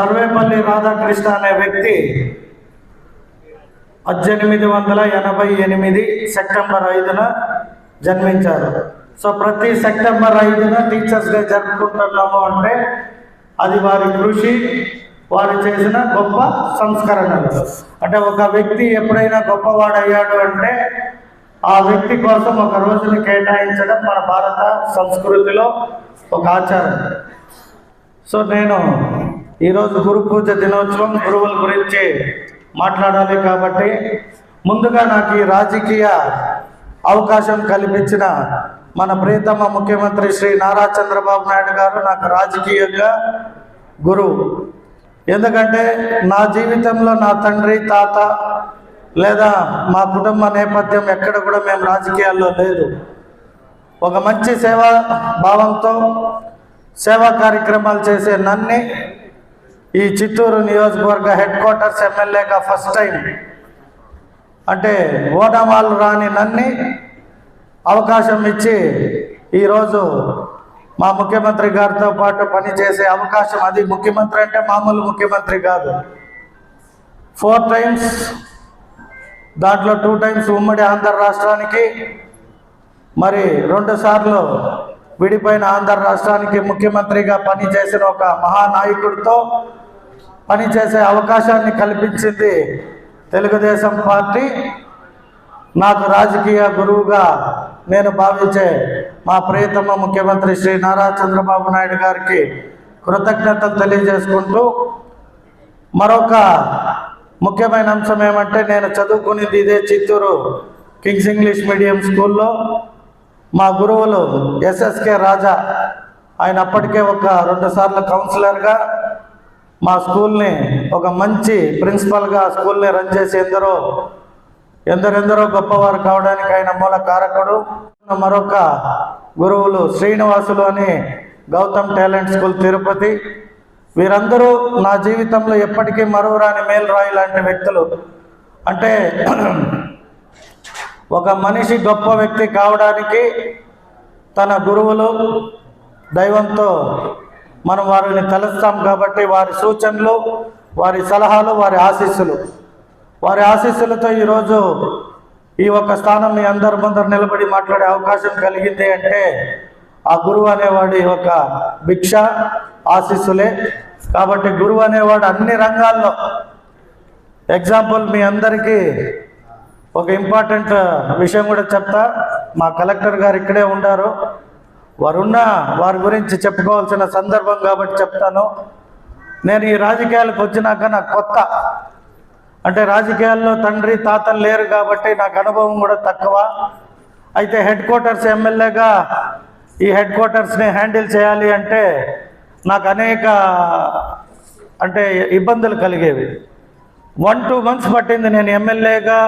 సర్వేపల్లి రాధాకృష్ణ అనే వ్యక్తి పద్దెనిమిది వందల ఎనభై ఎనిమిది సెప్టెంబర్ ఐదున జన్మించారు. సో ప్రతి సెప్టెంబర్ ఐదున టీచర్స్ డే జరుపుకుంటున్నాము అంటే అది వారి కృషి వారు చేసిన గొప్ప సంస్కరణలు. అంటే ఒక వ్యక్తి ఎప్పుడైనా గొప్పవాడయ్యాడు అంటే ఆ వ్యక్తి కోసం ఒక రోజుని కేటాయించడం మన భారత సంస్కృతిలో ఒక ఆచారం. సో నేను ఈరోజు గురు పూజ దినోత్సవం గురువుల గురించి మాట్లాడాలి కాబట్టి ముందుగా నాకు ఈ రాజకీయ అవకాశం కల్పించిన మన ప్రియతమ ముఖ్యమంత్రి శ్రీ నారా చంద్రబాబు నాయుడు గారు నాకు రాజకీయంగా గురువు ఎందుకంటే నా జీవితంలో నా తండ్రి తాత లేదా మా కుటుంబ నేపథ్యం ఎక్కడ కూడా మేము రాజకీయాల్లో లేదు. ఒక మంచి సేవా భావంతో సేవా కార్యక్రమాలు చేసే నన్ను ఈ చిత్తూరు నియోజకవర్గ హెడ్ క్వార్టర్స్ ఎమ్మెల్యేగా ఫస్ట్ టైం. అంటే ఓనమాలు రాని నన్ని అవకాశం ఇచ్చి ఈరోజు మా ముఖ్యమంత్రి గారితో పాటు పనిచేసే అవకాశం అది ముఖ్యమంత్రి అంటే మామూలు ముఖ్యమంత్రి కాదు. ఫోర్ టైమ్స్ దాంట్లో టూ టైమ్స్ ఉమ్మడి ఆంధ్ర రాష్ట్రానికి మరి రెండు సార్లు విడిపోయిన ఆంధ్ర రాష్ట్రానికి ముఖ్యమంత్రిగా పనిచేసిన ఒక మహానాయకుడితో పనిచేసే అవకాశాన్ని కల్పించింది తెలుగుదేశం పార్టీ. నాకు రాజకీయ గురువుగా నేను భావించే మా ప్రియతమ ముఖ్యమంత్రి శ్రీ నారా చంద్రబాబు నాయుడు గారికి కృతజ్ఞతలు తెలియజేసుకుంటూ మరొక ముఖ్యమైన అంశం ఏమంటే నేను చదువుకునేది ఇదే చిత్తూరు కింగ్స్ ఇంగ్లీష్ మీడియం స్కూల్లో. మా గురువులు ఎస్ఎస్కే రాజా. ఆయన అప్పటికే ఒక రెండు సార్లు కౌన్సిలర్గా. మా స్కూల్ని ఒక మంచి ప్రిన్సిపల్గా స్కూల్ని రన్ చేసి ఎందరో ఎందరెందరో గొప్పవారు కావడానికి ఆయన మూల కారకుడు. మరొక గురువులు శ్రీనివాసులు అని గౌతమ్ టాలెంట్ స్కూల్ తిరుపతి. వీరందరూ నా జీవితంలో ఎప్పటికీ మరువురాని మేలురాయి లాంటి వ్యక్తులు. అంటే ఒక మనిషి గొప్ప వ్యక్తి కావడానికి తన గురువులు దైవంతో మనం వారిని కలుస్తాం కాబట్టి వారి సూచనలు వారి సలహాలు వారి ఆశీస్సులు. వారి ఆశీస్సులతో ఈరోజు ఈ ఒక్క స్థానం మీ అందరి ముందర నిలబడి మాట్లాడే అవకాశం కలిగింది అంటే ఆ గురువు అనేవాడి ఒక భిక్ష ఆశీస్సులే. కాబట్టి గురువు అనేవాడు అన్ని రంగాల్లో. ఎగ్జాంపుల్ మీ అందరికీ ఒక ఇంపార్టెంట్ విషయం కూడా చెప్తా. మా కలెక్టర్ గారు ఇక్కడే ఉండారు. వారున్న వారి గురించి చెప్పుకోవాల్సిన సందర్భం కాబట్టి చెప్తాను. నేను ఈ రాజకీయాలకు వచ్చినాక నాకు కొత్త. అంటే రాజకీయాల్లో తండ్రి తాతలు లేరు కాబట్టి నాకు అనుభవం కూడా తక్కువ. అయితే హెడ్ క్వార్టర్స్ ఎమ్మెల్యేగా ఈ హెడ్ క్వార్టర్స్ని హ్యాండిల్ చేయాలి అంటే నాకు అనేక అంటే ఇబ్బందులు కలిగేవి. వన్ టూ మంత్స్ పట్టింది నేను ఎమ్మెల్యేగా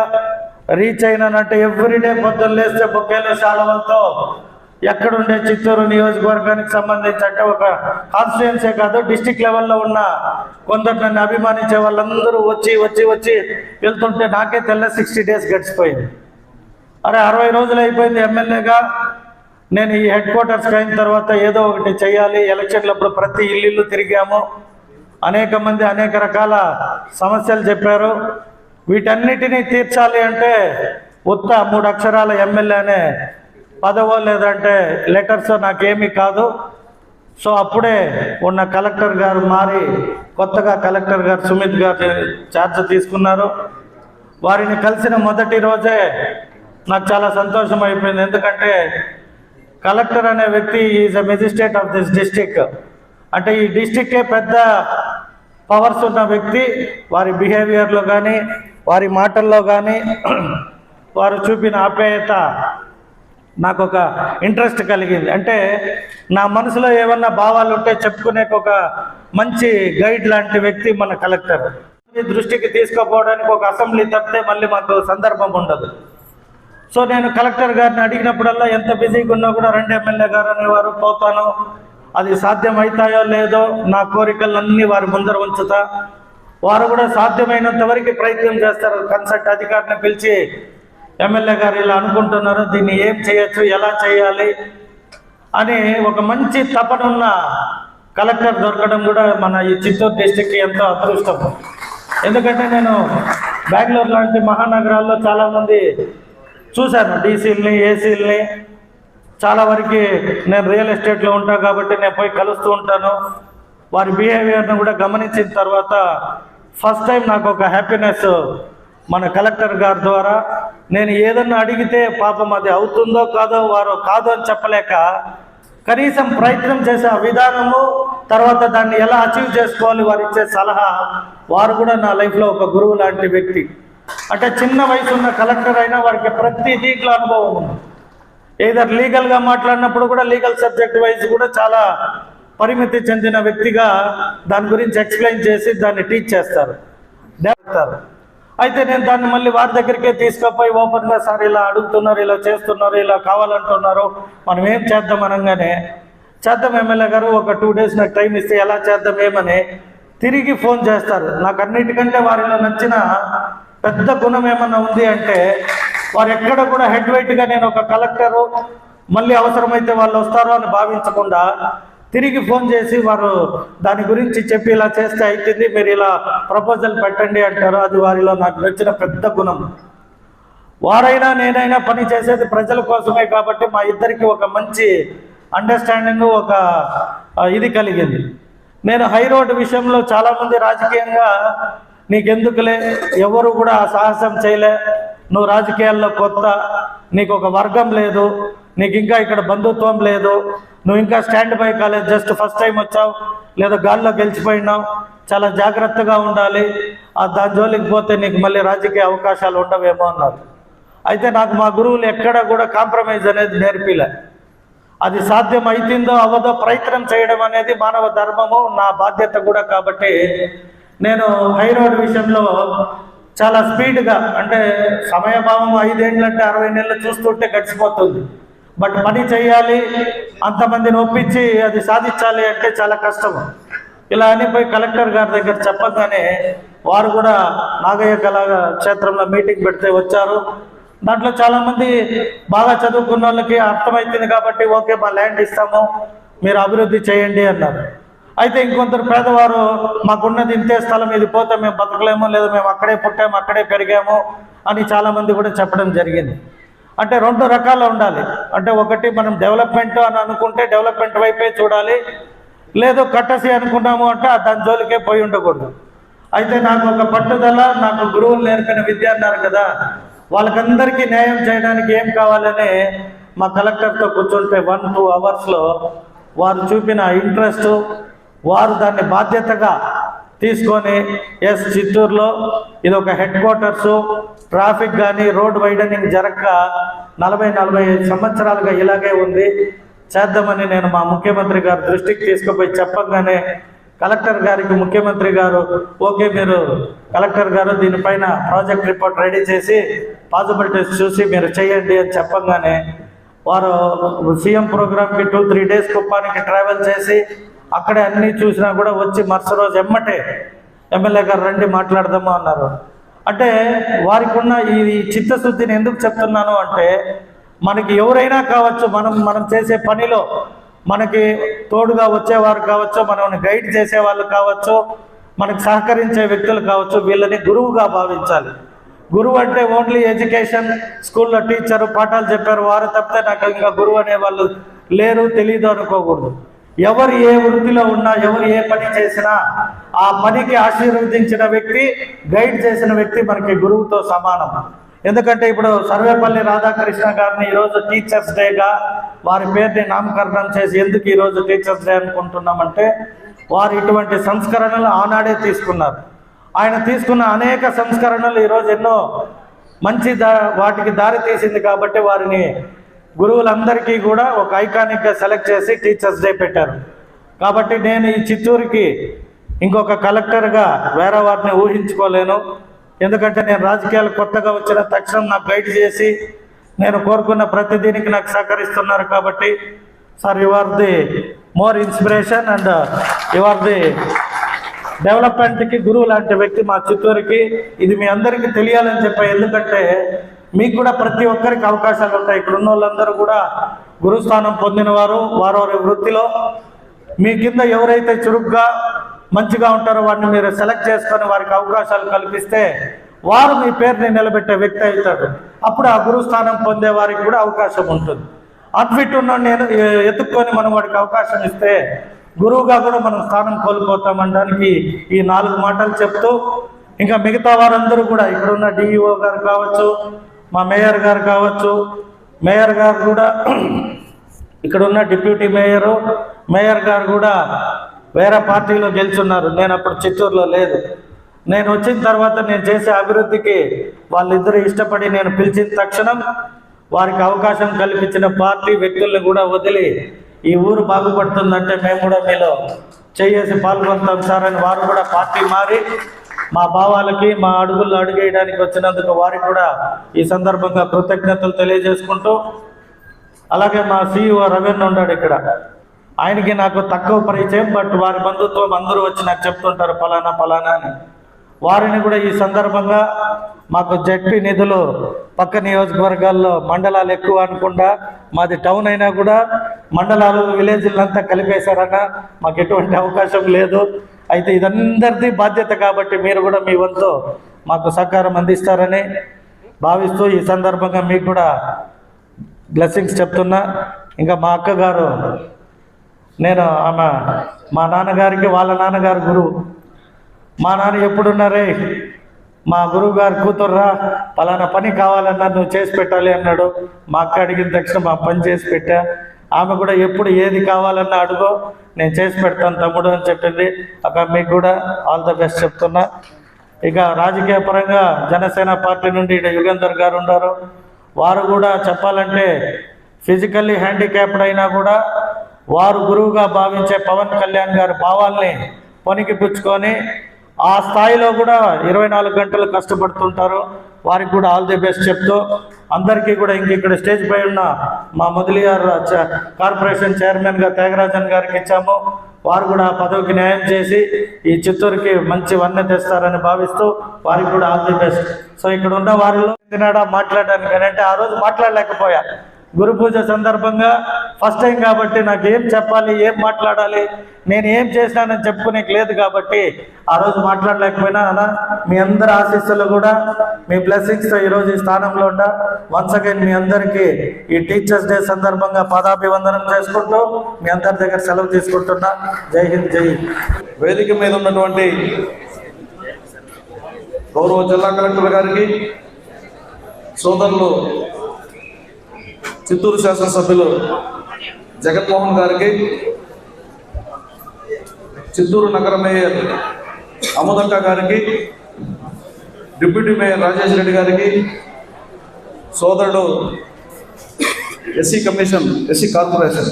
రీచ్ అయినానంటే ఎవ్రీడే పొద్దున్న లేస్తే బొక్కేలు శాలవలతో ఎక్కడుండే చిత్తూరు నియోజకవర్గానికి సంబంధించి అంటే ఒక కాన్స్టిట్యున్సీ కాదు డిస్టిక్ లెవెల్లో ఉన్న కొందరు నన్ను అభిమానించే వాళ్ళందరూ వచ్చి వచ్చి వచ్చి వెళ్తుంటే నాకే తెల్ల సిక్స్టీ డేస్ గడిచిపోయింది. అరే అరవై రోజులు అయిపోయింది ఎమ్మెల్యేగా. నేను ఈ హెడ్ క్వార్టర్స్కి అయిన తర్వాత ఏదో ఒకటి చేయాలి. ఎలక్షన్లప్పుడు ప్రతి ఇల్లు తిరిగాము. అనేక మంది అనేక రకాల సమస్యలు చెప్పారు. వీటన్నిటినీ తీర్చాలి అంటే ఉత్త మూడు అక్షరాల ఎమ్మెల్యే అనే పదవో లేదంటే లెటర్స్ నాకేమీ కాదు. సో అప్పుడే ఉన్న కలెక్టర్ గారు మారి కొత్తగా కలెక్టర్ గారు సుమిత్ గారు ఛార్జ్ తీసుకున్నారు. వారిని కలిసిన మొదటి రోజే నాకు చాలా సంతోషం అయిపోయింది. ఎందుకంటే కలెక్టర్ అనే వ్యక్తి is a magistrate of this district అంటే ఈ డిస్టిక్కే పెద్ద పవర్స్ ఉన్న వ్యక్తి. వారి బిహేవియర్లో కానీ వారి మాటల్లో కానీ వారు చూపిన ఆప్యాయత నాకు ఒక ఇంట్రెస్ట్ కలిగింది. అంటే నా మనసులో ఏమన్నా భావాలు ఉంటే చెప్పుకునే ఒక మంచి గైడ్ లాంటి వ్యక్తి మన కలెక్టర్ దృష్టికి తీసుకుపోవడానికి ఒక అసెంబ్లీ తప్పితే మళ్ళీ మాకు సందర్భం ఉండదు. సో నేను కలెక్టర్ గారిని అడిగినప్పుడల్లా ఎంత బిజీగా ఉన్నా కూడా రెండు ఎమ్మెల్యే గారు అనేవారు పోతాను. అది సాధ్యం అవుతాయో లేదో నా కోరికలన్నీ వారి ముందర ఉంచుతా. వారు కూడా సాధ్యమైనంత వరకు ప్రయత్నం చేస్తారు. కన్సల్ట్ అధికారిని పిలిచి ఎమ్మెల్యే గారు ఇలా అనుకుంటున్నారు దీన్ని ఏం చేయొచ్చు ఎలా చేయాలి అని ఒక మంచి తపనున్న కలెక్టర్ దొరకడం కూడా మన ఈ చిత్తూరు డిస్టిక్కి ఎంతో అదృష్టం. ఎందుకంటే నేను బెంగళూరు లాంటి మహానగరాల్లో చాలామంది చూశాను డీసీలని ఏసీలని. చాలా వరకు నేను రియల్ ఎస్టేట్లో ఉంటాను కాబట్టి నేను పోయి కలుస్తూ ఉంటాను. వారి బిహేవియర్ను కూడా గమనించిన తర్వాత ఫస్ట్ టైం నాకు ఒక హ్యాపీనెస్ మన కలెక్టర్ గారి ద్వారా నేను ఏదన్నా అడిగితే పాపం అది అవుతుందో కాదో వారు కాదో అని చెప్పలేక కనీసం ప్రయత్నం చేసే ఆ విధానము తర్వాత దాన్ని ఎలా అచీవ్ చేసుకోవాలి వారు ఇచ్చే సలహా వారు కూడా నా లైఫ్లో ఒక గురువు లాంటి వ్యక్తి. అంటే చిన్న వయసు ఉన్న కలెక్టర్ అయినా వారికి ప్రతి దీంట్లో అనుభవం ఉంది. ఏదర్ లీగల్గా మాట్లాడినప్పుడు కూడా లీగల్ సబ్జెక్ట్ వైజ్ కూడా చాలా పరిమితి చెందిన వ్యక్తిగా దాని గురించి ఎక్స్ప్లెయిన్ చేసి దాన్ని టీచ్ చేస్తారు చేస్తారు. అయితే నేను దాన్ని మళ్ళీ వారి దగ్గరికే తీసుకుపోయి ఓపెన్గా సార్ ఇలా అడుగుతున్నారు ఇలా చేస్తున్నారు ఇలా కావాలంటున్నారు. మనం ఏం చేద్దాం అనగానే చేద్దాం ఎమ్మెల్యే గారు ఒక టూ డేస్ నాకు టైం ఇస్తే ఎలా చేద్దాం ఏమని తిరిగి ఫోన్ చేస్తారు. నాకు అన్నిటికంటే వారిలో నచ్చిన పెద్ద గుణం ఏమన్నా ఉంది అంటే వారు ఎక్కడ కూడా హెడ్ వెయిట్గా నేను ఒక కలెక్టరు మళ్ళీ అవసరమైతే వాళ్ళు వస్తారో అని భావించకుండా తిరిగి ఫోన్ చేసి వారు దాని గురించి చెప్పి ఇలా చేస్తే అవుతుంది మీరు ఇలా ప్రపోజల్ పెట్టండి అంటారు. అది వారిలో నాకు నచ్చిన పెద్ద గుణం. వారైనా నేనైనా పని చేసేది ప్రజల కోసమే కాబట్టి మా ఇద్దరికి ఒక మంచి అండర్స్టాండింగ్ ఒక ఇది కలిగింది. నేను హై రోడ్ విషయంలో చాలామంది రాజకీయంగా నీకెందుకులే ఎవరు కూడా ఆ సాహసం చేయలే. నువ్వు రాజకీయాల్లో కొత్త నీకు ఒక వర్గం లేదు నీకు ఇంకా ఇక్కడ బంధుత్వం లేదు నువ్వు ఇంకా stand by college just first time వచ్చావు లేదా గాల్లో గెలిచిపోయినావు చాలా జాగ్రత్తగా ఉండాలి ఆ దాని జోలికి పోతే నీకు మళ్ళీ రాజకీయ అవకాశాలు ఉండవేమో అన్నారు. అయితే నాకు మా గురువులు ఎక్కడ కూడా కాంప్రమైజ్ అనేది నేర్పిలే. అది సాధ్యం అవుతుందో అవ్వదో ప్రయత్నం చేయడం అనేది మానవ ధర్మము నా బాధ్యత కూడా కాబట్టి నేను హైరోడ్ విషయంలో చాలా స్పీడ్గా అంటే సమయభావం ఐదేళ్ళంటే అరవై నెలలు చూస్తుంటే గడిచిపోతుంది. బట్ పని చేయాలి అంతమందిని ఒప్పించి అది సాధించాలి అంటే చాలా కష్టం. ఇలా అని పోయి కలెక్టర్ గారి దగ్గర చెప్పగానే వారు కూడా నాగయ్య కళా క్షేత్రంలో మీటింగ్ పెడితే వచ్చారు. దాంట్లో చాలామంది బాగా చదువుకున్న వాళ్ళకి అర్థమవుతుంది కాబట్టి ఓకే మా ల్యాండ్ ఇస్తాము మీరు అభివృద్ధి చేయండి అన్నారు. అయితే ఇంకొందరు పేదవారు మాకున్నది ఇంతే స్థలం ఇది పోతే మేము బతకలేము లేదా మేము అక్కడే పుట్టాము అక్కడే పెరిగాము అని చాలామంది కూడా చెప్పడం జరిగింది. అంటే రెండు రకాలు ఉండాలి. అంటే ఒకటి మనం డెవలప్మెంట్ అని అనుకుంటే డెవలప్మెంట్ వైపే చూడాలి. లేదు కట్టసి అనుకున్నాము అంటే దాని జోలికే పోయి ఉండకూడదు. అయితే నాకు ఒక పట్టుదల నాకు గురువులు నేర్పిన విద్య అన్నారు కదా వాళ్ళకందరికీ న్యాయం చేయడానికి ఏం కావాలని మా కలెక్టర్తో కూర్చుంటే వన్ టూ అవర్స్లో వారు చూపిన ఇంట్రెస్ట్ వారు దాన్ని బాధ్యతగా తీసుకొని ఎస్ చిత్తూరులో ఇది ఒక హెడ్ క్వార్టర్సు ట్రాఫిక్ కానీ రోడ్ వైడనింగ్ జరగక నలభై నలభై ఐదు సంవత్సరాలుగా ఇలాగే ఉంది. చేద్దామని నేను మా ముఖ్యమంత్రి గారి దృష్టికి తీసుకుపోయి చెప్పగానే కలెక్టర్ గారికి ముఖ్యమంత్రి గారు ఓకే మీరు కలెక్టర్ గారు దీనిపైన ప్రాజెక్ట్ రిపోర్ట్ రెడీ చేసి పాసిబిలిటీస్ చూసి మీరు చేయండి అని చెప్పగానే వారు సీఎం ప్రోగ్రామ్కి టూ త్రీ డేస్ కుప్పానికి ట్రావెల్ చేసి అక్కడే అన్నీ చూసినా కూడా వచ్చి మరుసటి రోజు ఎమ్మటే ఎమ్మెల్యే గారు రండి మాట్లాడదాము అన్నారు. అంటే వారికి ఉన్న ఈ చిత్తశుద్ధిని ఎందుకు చెప్తున్నాను అంటే మనకి ఎవరైనా కావచ్చు మనం మనం చేసే పనిలో మనకి తోడుగా వచ్చేవారు కావచ్చు మనల్ని గైడ్ చేసే వాళ్ళు కావచ్చు మనకు సహకరించే వ్యక్తులు కావచ్చు వీళ్ళని గురువుగా భావించాలి. గురువు అంటే ఓన్లీ ఎడ్యుకేషన్ స్కూల్లో టీచరు పాఠాలు చెప్పారు వారు తప్పితే నాకు ఇంకా గురువు అనే వాళ్ళు లేరు తెలియదు అనుకోకూడదు. ఎవరు ఏ వృత్తిలో ఉన్నా ఎవరు ఏ పని చేసినా ఆ పనికి ఆశీర్వదించిన వ్యక్తి గైడ్ చేసిన వ్యక్తి మనకి గురువుతో సమానం. ఎందుకంటే ఇప్పుడు సర్వేపల్లి రాధాకృష్ణ గారిని ఈరోజు టీచర్స్ డేగా వారి పేరుని నామకరణం చేసి ఎందుకు ఈరోజు టీచర్స్ డే అనుకుంటున్నామంటే వారు ఇటువంటి సంస్కరణలు ఆనాడే తీసుకున్నారు. ఆయన తీసుకున్న అనేక సంస్కరణలు ఈరోజు ఎన్నో మంచి దా వాటికి దారి తీసింది కాబట్టి వారిని గురువులందరికీ కూడా ఒక ఐకానిక్గా సెలెక్ట్ చేసి టీచర్స్ డే పెట్టారు. కాబట్టి నేను ఈ చిత్తూరుకి ఇంకొక కలెక్టర్గా వేరే వారిని ఊహించుకోలేను. ఎందుకంటే నేను రాజకీయాలు కొత్తగా వచ్చిన తక్షణం నాకు గైడ్ చేసి నేను కోరుకున్న ప్రతి దీనికి నాకు సహకరిస్తున్నారు కాబట్టి sir you are the more inspiration and you are the డెవలప్మెంట్కి గురువు లాంటి వ్యక్తి మా చిత్తూరుకి. ఇది మీ అందరికీ తెలియాలని చెప్పే ఎందుకంటే మీకు కూడా ప్రతి ఒక్కరికి అవకాశాలు ఉంటాయి. ఇక్కడ ఉన్న వాళ్ళందరూ కూడా గురుస్థానం పొందిన వారు వారి వారి వృత్తిలో. మీ కింద ఎవరైతే చురుగ్గా మంచిగా ఉంటారో వారిని మీరు సెలెక్ట్ చేసుకొని వారికి అవకాశాలు కల్పిస్తే వారు మీ పేరుని నిలబెట్టే వ్యక్తి అవుతాడు అప్పుడు ఆ గురుస్థానం పొందే వారికి కూడా అవకాశం ఉంటుంది. అట్ఫిట్ ఉన్న నేను ఎత్తుక్కొని మనం వాడికి అవకాశం ఇస్తే గురువుగా కూడా మనం స్థానం కోల్పోతామనడానికి ఈ నాలుగు మాటలు చెప్తూ ఇంకా మిగతా వారందరూ కూడా ఇక్కడ ఉన్న డిఈఓ గారు కావచ్చు మా మేయర్ గారు కావచ్చు మేయర్ గారు కూడా ఇక్కడ ఉన్న డిప్యూటీ మేయరు మేయర్ గారు కూడా వేరే పార్టీలో గెలుచున్నారు. నేను అప్పుడు చిత్తూరులో లేదు. నేను వచ్చిన తర్వాత నేను చేసే అభివృద్ధికి వాళ్ళిద్దరూ ఇష్టపడి నేను పిలిచిన తక్షణం వారికి అవకాశం కల్పించిన పార్టీ వ్యక్తుల్ని కూడా వదిలి ఈ ఊరు బాగుపడుతుందంటే మేము కూడా మీలో చేసి పాల్గొంటాం సార్ అని వారు కూడా పార్టీ మారి మా భావాలకి మా అడుగుల్లో అడుగేయడానికి వచ్చినందుకు వారికి కూడా ఈ సందర్భంగా కృతజ్ఞతలు తెలియజేసుకుంటూ అలాగే మా సీఈఓ రవీణ్ ఉన్నాడు ఇక్కడ. ఆయనకి నాకు తక్కువ పరిచయం బట్ వారి బంధుత్వం అందరూ వచ్చి నాకు చెప్తుంటారు ఫలానా ఫలానా అని. వారిని కూడా ఈ సందర్భంగా మాకు జడ్పీ నిధులు పక్క నియోజకవర్గాల్లో మండలాలు ఎక్కువ అనుకుండా మాది టౌన్ అయినా కూడా మండలాలు విలేజ్లంతా కలిపేశారన్న మాకు ఎటువంటి అవకాశం లేదు. అయితే ఇదందరిది బాధ్యత కాబట్టి మీరు కూడా మీ వంతు మాకు సహకారం అందిస్తారని భావిస్తూ ఈ సందర్భంగా మీకు కూడా బ్లెస్సింగ్స్ చెప్తున్నా. ఇంకా మా అక్కగారు నేను ఆమె మా నాన్నగారికి వాళ్ళ నాన్నగారు గురువు. మా నాన్న ఎప్పుడున్నారే? మా గురువు గారు కూతుర్రా పలానా పని కావాలన్నా నువ్వు చేసి పెట్టాలి అన్నాడు. మా అక్క అడిగిన తక్షణ మా పని చేసి పెట్టా. ఆమె కూడా ఎప్పుడు ఏది కావాలన్నా అడుగో నేను చేసి పెడతాను తమ్ముడు అని చెప్పింది. అక్క మీకు కూడా ఆల్ ద బెస్ట్ చెప్తున్నా. ఇక రాజకీయ పరంగా జనసేన పార్టీ నుండి ఇక్కడ యుగేందర్ గారు ఉన్నారు. వారు కూడా చెప్పాలంటే ఫిజికల్లీ హ్యాండిక్యాప్డ్ అయినా కూడా వారు గురువుగా భావించే పవన్ కళ్యాణ్ గారి భావాల్ని పనికి పుచ్చుకొని ఆ స్థాయిలో కూడా ఇరవై నాలుగు గంటలు కష్టపడుతుంటారు. వారికి కూడా ఆల్ ది బెస్ట్ చెప్తూ అందరికీ కూడా ఇంక ఇక్కడ స్టేజ్ పై ఉన్న మా మొదలి చ- కార్పొరేషన్ చైర్మన్గా త్యాగరాజన్ గారికి ఇచ్చాము. వారు కూడా ఆ పదవికి న్యాయం చేసి ఈ చిత్తూరుకి మంచి వన్నె తెస్తారని భావిస్తూ వారికి కూడా ఆల్ ది బెస్ట్ సో ఇక్కడ ఉన్న వారిలో తినాడా మాట్లాడడానికి అంటే ఆ రోజు మాట్లాడలేకపోయా. గురు పూజ సందర్భంగా ఫస్ట్ టైం కాబట్టి నాకు ఏం చెప్పాలి ఏం మాట్లాడాలి నేను ఏం చేసినానని చెప్పుకునేకి లేదు కాబట్టి ఆ రోజు మాట్లాడలేకపోయినా అన్న మీ అందరి ఆశీస్సులు కూడా మీ బ్లెస్సింగ్స్తో ఈరోజు ఈ స్థానంలో ఉండ. వన్స్ అగైన్ మీ అందరికీ ఈ టీచర్స్ డే సందర్భంగా పాదాభివందనం చేసుకుంటూ మీ అందరి దగ్గర సెలవు తీసుకుంటున్నా. జై హింద్ జై వేదిక మీద ఉన్నటువంటి గౌరవ జిల్లా కలెక్టర్ గారికి సోదరులు చిత్తూరు శాసనసభ్యులు జగన్మోహన్ గారికి చిత్తూరు నగర మేయర్ అమోదక్క గారికి డిప్యూటీ మేయర్ రాజేష్ రెడ్డి గారికి సోదరుడు SC commission SC corporation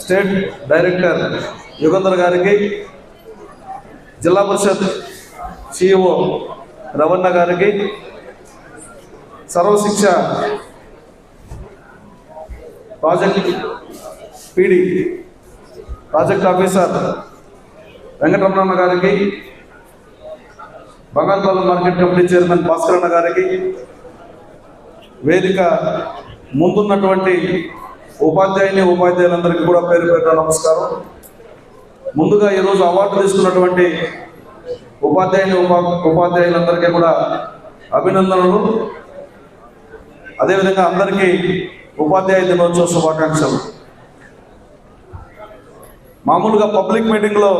state director Yugandhar గారికి జిల్లా పరిషత్ సిఇఓ రవణ గారికి Sarva Shiksha project PD project officer Venkataramana గారికి Bangalapalem market company chairman Bhaskaranna గారికి వేదిక ముందున్నటువంటి ఉపాధ్యాయుని ఉపాధ్యాయులందరికీ కూడా పేరు పేరు నమస్కారం. ముందుగా ఈరోజు అవార్డు తీసుకున్నటువంటి ఉపాధ్యాయుని ఉపా ఉపాధ్యాయులందరికీ కూడా అభినందనలు. అదేవిధంగా అందరికీ ఉపాధ్యాయ దినోత్సవ శుభాకాంక్షలు. మామూలుగా పబ్లిక్ మీటింగ్లో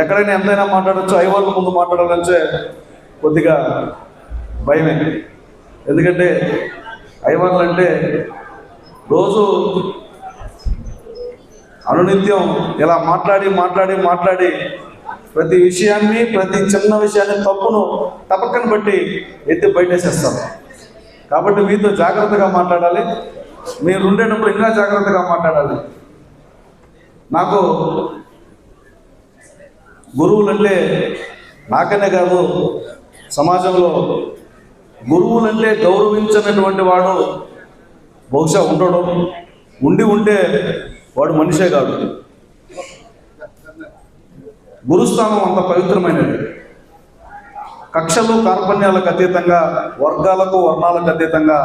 ఎక్కడైనా ఎంతైనా మాట్లాడచ్చు ఐవర్ల ముందు మాట్లాడాలంటే కొద్దిగా భయమే. ఎందుకంటే ఐవర్లు అంటే రోజు అనునిత్యం ఇలా మాట్లాడి మాట్లాడి మాట్లాడి ప్రతి విషయాన్ని ప్రతి చిన్న విషయాన్ని తప్పును తపక్కను బట్టి ఎత్తి బయటేసేస్తారు కాబట్టి మీతో జాగ్రత్తగా మాట్లాడాలి. మీరు ఉండేటప్పుడు ఇంకా జాగ్రత్తగా మాట్లాడాలి. నాకు గురువులంటే నాకనే కాదు సమాజంలో గురువులంటే గౌరవించినటువంటి వాడు బహుశా ఉండడం. ఉండి ఉంటే వాడు మనిషే కాదు గురుస్థానం అంత పవిత్రమైనది. కక్షలు కార్పణ్యాలకు అతీతంగా వర్గాలకు వర్ణాలకు అతీతంగా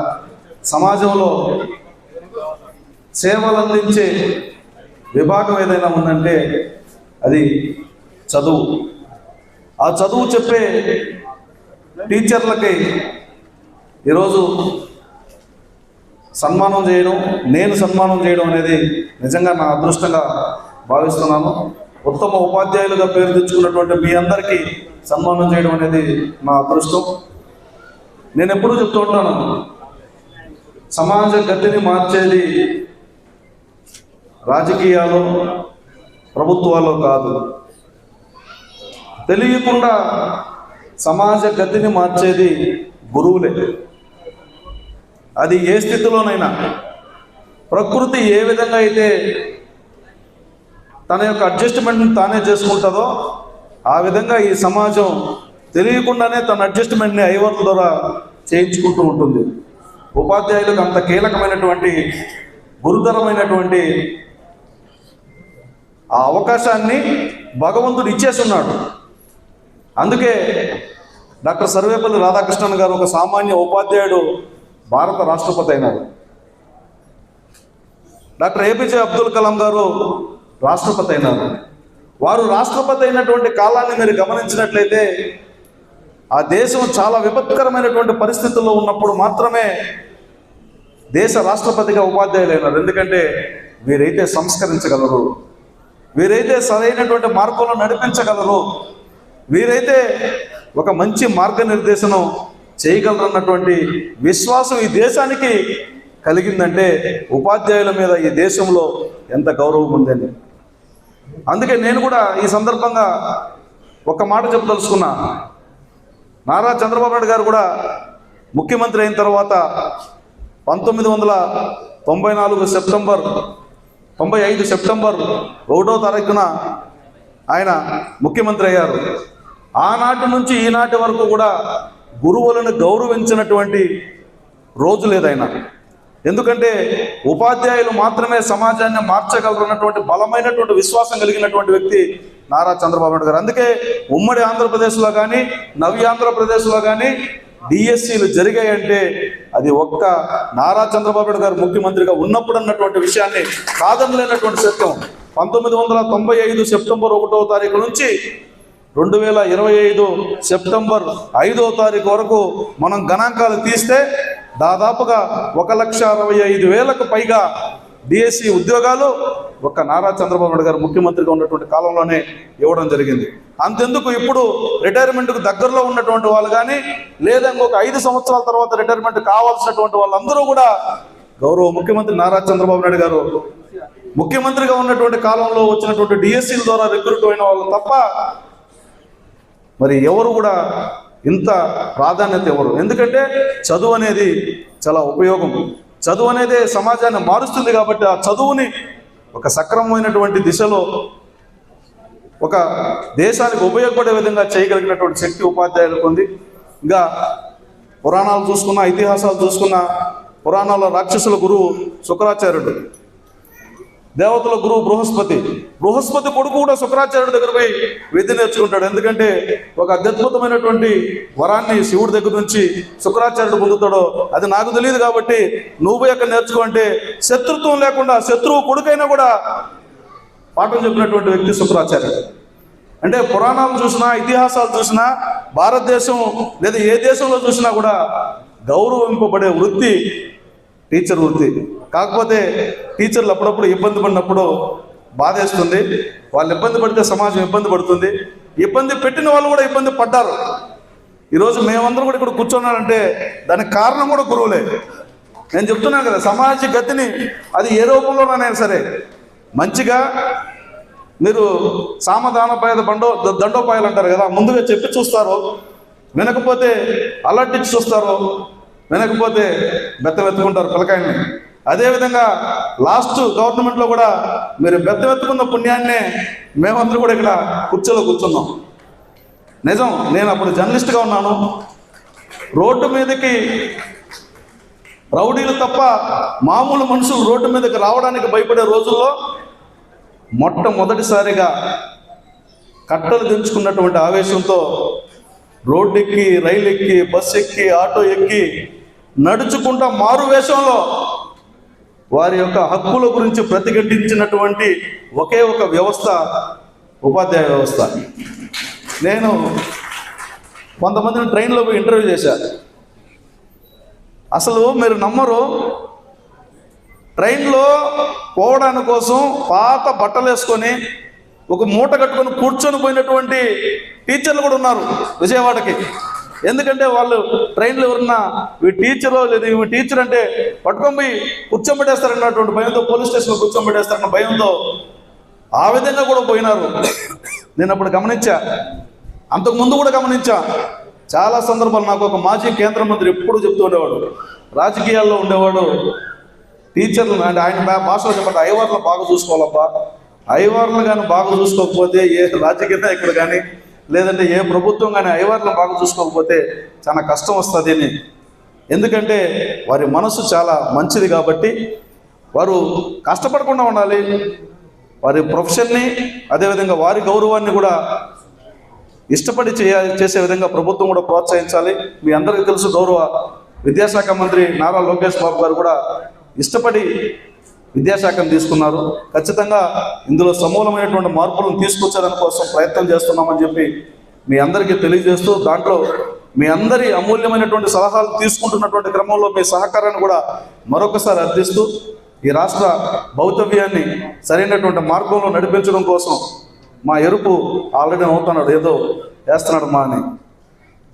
సమాజంలో సేవలు అందించే విభాగం ఏదైనా ఉందంటే అది చదువు. ఆ చదువు చెప్పే టీచర్లకి ఈరోజు సన్మానం చేయడం నేను సన్మానం చేయడం అనేది నిజంగా నా అదృష్టంగా భావిస్తున్నాను. ఉత్తమ ఉపాధ్యాయులుగా పేరు తెచ్చుకున్నటువంటి మీ అందరికీ సన్మానం చేయడం అనేది నా అదృష్టం. నేను ఎప్పుడూ చెప్తూ ఉంటాను సమాజ గతిని మార్చేది రాజకీయాలు ప్రభుత్వాలు కాదు. తెలియకుండా సమాజ గతిని మార్చేది గురువులే. అది ఏ స్థితిలోనైనా ప్రకృతి ఏ విధంగా అయితే తన యొక్క అడ్జస్ట్మెంట్ని తానే చేసుకుంటుందో ఆ విధంగా ఈ సమాజం తెలియకుండానే తన అడ్జస్ట్మెంట్ని ఐవర్ల ద్వారా చేయించుకుంటూ ఉంటుంది. ఉపాధ్యాయులకు అంత కీలకమైనటువంటి గురుతరమైనటువంటి ఆ అవకాశాన్ని భగవంతుడు ఇచ్చేస్తున్నాడు. అందుకే డాక్టర్ సర్వేపల్లి రాధాకృష్ణన్ గారు ఒక సామాన్య ఉపాధ్యాయుడు భారత రాష్ట్రపతి అయినారు. డాక్టర్ ఏపీజే అబ్దుల్ కలాం గారు రాష్ట్రపతి అయినారు. వారు రాష్ట్రపతి అయినటువంటి కాలాన్ని మీరు గమనించినట్లయితే ఆ దేశం చాలా విపత్కరమైనటువంటి పరిస్థితుల్లో ఉన్నప్పుడు మాత్రమే దేశ రాష్ట్రపతిగా ఉపాధ్యాయులు అయినారు. ఎందుకంటే వీరైతే సంస్కరించగలరు. వీరైతే సరైనటువంటి మార్గంలో నడిపించగలరు. వీరైతే ఒక మంచి మార్గనిర్దేశనం చేయగలరన్నటువంటి విశ్వాసం ఈ దేశానికి కలిగిందంటే ఉపాధ్యాయుల మీద ఈ దేశంలో ఎంత గౌరవం ఉందని. అందుకే నేను కూడా ఈ సందర్భంగా ఒక మాట చెప్పదలుచుకున్నా. నారా చంద్రబాబు నాయుడు గారు కూడా ముఖ్యమంత్రి అయిన తర్వాత పంతొమ్మిది వందల తొంభై నాలుగు సెప్టెంబర్ తొంభై ఐదు సెప్టెంబర్ ఒకటో తారీఖున ఆయన ముఖ్యమంత్రి అయ్యారు. ఆనాటి నుంచి ఈనాటి వరకు కూడా గురువులను గౌరవించినటువంటి రోజు లేదైనా ఎందుకంటే ఉపాధ్యాయులు మాత్రమే సమాజాన్ని మార్చగలరన్నటువంటి బలమైనటువంటి విశ్వాసం కలిగినటువంటి వ్యక్తి నారా చంద్రబాబు నాయుడు గారు. అందుకే ఉమ్మడి ఆంధ్రప్రదేశ్లో కానీ నవి ఆంధ్రప్రదేశ్లో కానీ డిఎస్సీలు జరిగాయంటే అది ఒక్క నారా చంద్రబాబు నాయుడు గారు ముఖ్యమంత్రిగా ఉన్నప్పుడు అన్నటువంటి విషయాన్ని కాదనలేనటువంటి సత్యం. పంతొమ్మిది వందల తొంభై ఐదు సెప్టెంబర్ ఒకటో తారీఖు నుంచి రెండు వేల ఇరవై ఐదు సెప్టెంబర్ ఐదో తారీఖు వరకు మనం గణాంకాలు తీస్తే దాదాపుగా ఒక లక్ష అరవై ఐదు వేలకు పైగా డిఎస్సి ఉద్యోగాలు ఒక నారా చంద్రబాబు నాయుడు గారు ముఖ్యమంత్రిగా ఉన్నటువంటి కాలంలోనే ఇవ్వడం జరిగింది. అంతెందుకు ఇప్పుడు రిటైర్మెంట్కు దగ్గరలో ఉన్నటువంటి వాళ్ళు కానీ లేదా ఇంకొక ఐదు సంవత్సరాల తర్వాత రిటైర్మెంట్ కావాల్సినటువంటి వాళ్ళందరూ కూడా గౌరవ ముఖ్యమంత్రి నారా చంద్రబాబు నాయుడు గారు ముఖ్యమంత్రిగా ఉన్నటువంటి కాలంలో వచ్చినటువంటి డిఎస్సీల ద్వారా రిక్రూట్ అయిన వాళ్ళు తప్ప మరి ఎవరు కూడా ఇంత ప్రాధాన్యత ఇవ్వరు. ఎందుకంటే చదువు అనేది చాలా ఉపయోగం. చదువు అనేది సమాజాన్ని మారుస్తుంది కాబట్టి ఆ చదువుని ఒక సక్రమమైనటువంటి దిశలో ఒక దేశానికి ఉపయోగపడే విధంగా చేయగలిగినటువంటి శక్తి ఉపాధ్యాయులకు ఉంది. ఇంకా పురాణాలు చూసుకున్న ఇతిహాసాలు చూసుకున్న పురాణాల రాక్షసుల గురువు శుక్రాచార్యుడు. దేవతల గురువు బృహస్పతి. బృహస్పతి కొడుకు కూడా శుక్రాచార్యుడి దగ్గర పోయి విద్య నేర్చుకుంటాడు. ఎందుకంటే ఒక అత్యద్భుతమైనటువంటి వరాన్ని శివుడి దగ్గర నుంచి శుక్రాచార్యుడు పొందుతాడో అది నాకు తెలియదు కాబట్టి నువ్వు పోయి అక్కడ నేర్చుకో అంటే శత్రుత్వం లేకుండా శత్రువు కొడుకైనా కూడా పాఠం చెప్పినటువంటి వ్యక్తి శుక్రాచార్యుడు. అంటే పురాణాలు చూసినా ఇతిహాసాలు చూసినా భారతదేశం లేదా ఏ దేశంలో చూసినా కూడా గౌరవింపబడే వృత్తి టీచర్ వృత్తి. కాకపోతే టీచర్లు అప్పుడప్పుడు ఇబ్బంది పడినప్పుడు బాధేస్తుంది. వాళ్ళు ఇబ్బంది పడితే సమాజం ఇబ్బంది పడుతుంది. ఇబ్బంది పెట్టిన వాళ్ళు కూడా ఇబ్బంది పడ్డారు. ఈరోజు మేమందరం కూడా ఇక్కడ కూర్చున్నారంటే దానికి కారణం కూడా గురువులే. నేను చెప్తున్నాను కదా సమాజ గతిని అది ఏ రూపంలోనైనా సరే మంచిగా మీరు సామధానపాయ బండో ద- దండోపాయాలు అంటారు కదా ముందుగా చెప్పి చూస్తారు. వినకపోతే అలర్టించి చూస్తారు. వినకపోతే బెత్త వెతుకుంటారు పిల్లకాయని అదేవిధంగా లాస్ట్ గవర్నమెంట్లో కూడా మీరు బెత్త వెతుకున్న పుణ్యాన్నే మేమందరూ కూడా ఇక్కడ కుర్చీలో కూర్చున్నాం. నిజం నేను అప్పుడు జర్నలిస్ట్గా ఉన్నాను. రోడ్డు మీదకి రౌడీలు తప్ప మామూలు మనుషులు రోడ్డు మీదకి రావడానికి భయపడే రోజుల్లో మొట్టమొదటిసారిగా కట్టలు దించుకున్నటువంటి ఆవేశంతో రోడ్డు ఎక్కి రైలు ఎక్కి బస్సు ఎక్కి ఆటో ఎక్కి నడుచుకుంటా మారు వేషంలో వారి యొక్క హక్కుల గురించి ప్రతిఘటించినటువంటి ఒకే ఒక వ్యవస్థ ఉపాధ్యాయ వ్యవస్థ. నేను కొంతమందిని ట్రైన్లో పోయి ఇంటర్వ్యూ చేశాను అసలు మీరు నమ్మరు ట్రైన్లో పోవడానికి కోసం పాత బట్టలు వేసుకొని ఒక మూట కట్టుకొని కూర్చొని పోయినటువంటి టీచర్లు కూడా ఉన్నారు విజయవాడకి. ఎందుకంటే వాళ్ళు ట్రైన్లో ఎవరన్నా ఈ టీచరో లేదు ఈ టీచర్ అంటే పట్టుకొని పోయి కూర్చోబెట్టేస్తారన్నటువంటి భయంతో పోలీస్ స్టేషన్లో కూర్చోబెట్టేస్తారన్న భయంతో ఆ విధంగా కూడా పోయినారు. నేను అప్పుడు గమనించా. అంతకు ముందు కూడా గమనించా. చాలా సందర్భాలు నాకు ఒక మాజీ కేంద్ర మంత్రి ఎప్పుడు చెప్తూ ఉండేవాడు. రాజకీయాల్లో ఉండేవాడు. టీచర్లు అంటే ఆయన భాషలో చెప్పండి ఐవార్లు బాగా చూసుకోవాలబ్బా. అయ్యవార్లు కానీ బాగా చూసుకోకపోతే ఏ రాజకీయ నాయకుడు కానీ లేదంటే ఏ ప్రభుత్వం కానీ ఐవార్లు బాగా చూసుకోకపోతే చాలా కష్టం వస్తుంది అని. ఎందుకంటే వారి మనసు చాలా మంచిది కాబట్టి వారు కష్టపడకుండా ఉండాలి. వారి ప్రొఫెషన్ని అదేవిధంగా వారి గౌరవాన్ని కూడా ఇష్టపడి చేయ చేసే విధంగా ప్రభుత్వం కూడా ప్రోత్సహించాలి. మీ అందరికీ తెలుసు గౌరవ విద్యాశాఖ మంత్రి నారా లోకేష్ బాబు గారు కూడా ఇష్టపడి విద్యాశాఖను తీసుకున్నారు. ఖచ్చితంగా ఇందులో సమూలమైనటువంటి మార్పులను తీసుకొచ్చేదాని కోసం ప్రయత్నం చేస్తున్నామని చెప్పి మీ అందరికీ తెలియజేస్తూ దాంట్లో మీ అందరి అమూల్యమైనటువంటి సలహాలు తీసుకుంటున్నటువంటి క్రమంలో మీ సహకారాన్ని కూడా మరొకసారి అర్థిస్తూ ఈ రాష్ట్ర భౌతవ్యాన్ని సరైనటువంటి మార్గంలో నడిపించడం కోసం మా ఎరుపు ఆల్రెడీ అవుతున్నాడు ఏదో వేస్తున్నాడు మా అని.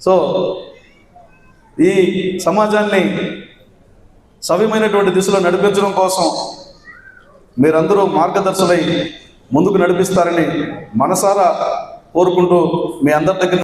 సో ఈ సమాజాన్ని సవ్యమైనటువంటి దిశలో నడిపించడం కోసం మీరందరూ మార్గదర్శులై ముందుకు నడిపిస్తారని మనసారా కోరుకుంటూ మీ అందరి దగ్గర